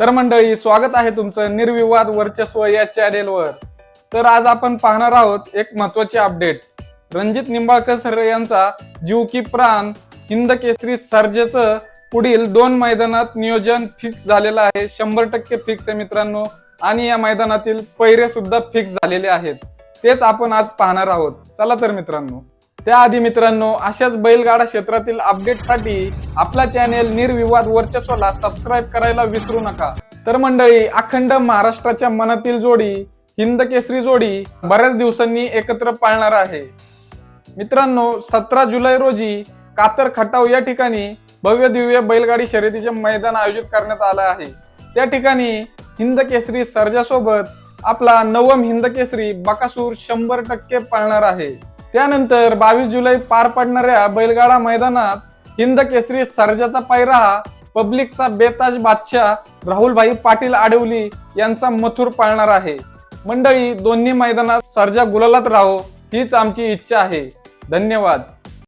तर मंडळी स्वागत आहे तुमचं निर्विवाद वर्चस्व या चॅनेलवर तर आज आपण पाहणार आहोत एक महत्वाची अपडेट रणजित निंबाळकर सर यांचा जीव की प्राण हिंद केसरी सर्जेचं पुढील दोन मैदानात नियोजन फिक्स झालेलं आहे. शंभर टक्के फिक्स आहे मित्रांनो. आणि या मैदानातील पैरे सुद्धा फिक्स झालेले आहेत. तेच आपण आज पाहणार आहोत. चला तर मित्रांनो. त्याआधी मित्रांनो अशाच बैलगाडा क्षेत्रातील अपडेटसाठी आपला चॅनेल निर्विवाद वर्चस्वला सबस्क्राईब करायला विसरू नका. तर मंडळी अखंड महाराष्ट्राच्या मनातील जोडी हिंद केसरी जोडी बऱ्याच दिवसांनी एकत्र पाळणार आहे. मित्रांनो सतरा जुलै रोजी कातर खटाव या ठिकाणी भव्य दिव्य बैलगाडी शर्यतीचे मैदान आयोजित करण्यात आलं आहे. त्या ठिकाणी हिंद केसरी सर्जासोबत आपला नवम हिंद केसरी बकासूर शंभर टक्के पाळणार आहे. त्यानंतर बावीस जुलै पार पडणाऱ्या बैलगाडा मैदानात हिंद केसरी सर्जाचा पायरा हा पब्लिकचा बेताज बादशाह राहुलभाई पाटील आडवली यांचा मथुर पाळणार आहे. मंडळी दोन्ही मैदानात सर्जा गुलालात राहो हीच आमची इच्छा आहे. धन्यवाद.